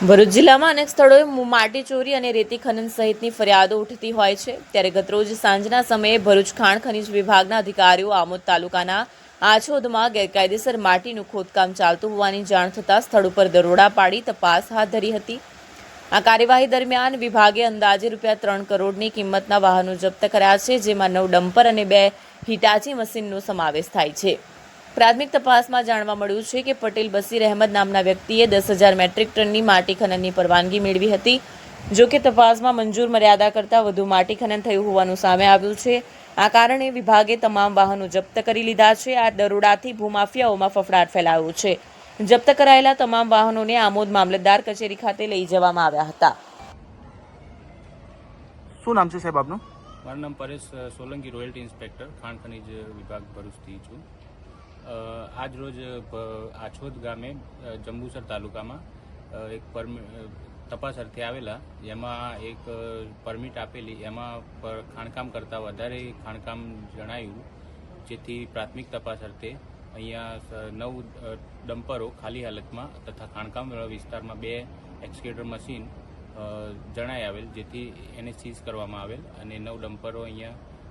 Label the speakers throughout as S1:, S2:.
S1: ભરૂચ જિલ્લામાં અનેક સ્થળોએ માટી ચોરી અને રેતી ખનન સહિતની ફરિયાદો ઉઠતી હોય છે. ત્યારે ગતરોજ સાંજના સમયે ભરૂચ ખાણ ખનીજ વિભાગના અધિકારીઓ આમોદ તાલુકાના આછોદમાં ગેરકાયદેસર માટીનું ખોદકામ ચાલતું હોવાની જાણ થતાં સ્થળ ઉપર દરોડા પાડી તપાસ હાથ ધરી હતી. આ કાર્યવાહી દરમિયાન વિભાગે અંદાજે રૂપિયા ત્રણ કરોડની કિંમતના વાહનો જપ્ત કર્યા છે, જેમાં નવ ડમ્પર અને બે હિટાચી મશીનનો સમાવેશ થાય છે. પ્રાથમિક તપાસમાં જાણવા મળ્યું છે કે પટેલ બસીર અહેમદ નામના વ્યક્તિએ દસ હજાર મેટ્રિક ટનની માટી ખનનની પરવાનગી મેળવી હતી. જો કે તપાસમાં મંજૂર મર્યાદા કરતાં વધુ માટી ખનન થયું હોવાનું સામે આવ્યું છે. આ કારણે વિભાગે તમામ વાહનો જપ્ત કરી લીધા છે. આ દરોડાથી ભૂમાફિયાઓમાં ફફડાટ ફેલાયો છે. જપ્ત કરાયેલા તમામ વાહનોને આમોદ મામલતદાર કચેરી ખાતે લઈ જવામાં આવ્યા હતા.
S2: શું નામ છે સાહેબ આપનું?
S3: મારું નામ પરેશ સોલંકી રોયલ્ટી ઇન્સ્પેક્ટર ખાણ ખનીજ વિભાગ ભરૂચથી છું. અ, આજ રોજ આછોદ ગામે જંબુસર તાલુકામાં એક તપાસ અર્થે આવેલા જેમાં એક પરમિટ આપેલી એમાં ખાણકામ કરતાં વધારે ખાણકામ જણાયું જેથી પ્રાથમિક તપાસ અર્થે અહીંયા નવ ડમ્પરો ખાલી હાલતમાં તથા ખાણકામ વિસ્તારમાં બે એક્સકેટર મશીન જણાઈ આવેલ જેથી એને સીઝ કરવામાં આવેલ અને નવ ડમ્પરો અહીંયા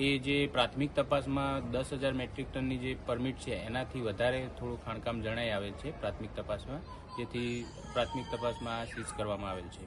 S3: એ જે પ્રાથમિક તપાસમાં દસ હજાર મેટ્રિક ટનની જે પરમિટ છે, એનાથી વધારે થોડું ખાણકામ જણાઈ આવેલ છે પ્રાથમિક તપાસમાં, જેથી પ્રાથમિક તપાસમાં સીઝ કરવામાં આવેલ છે.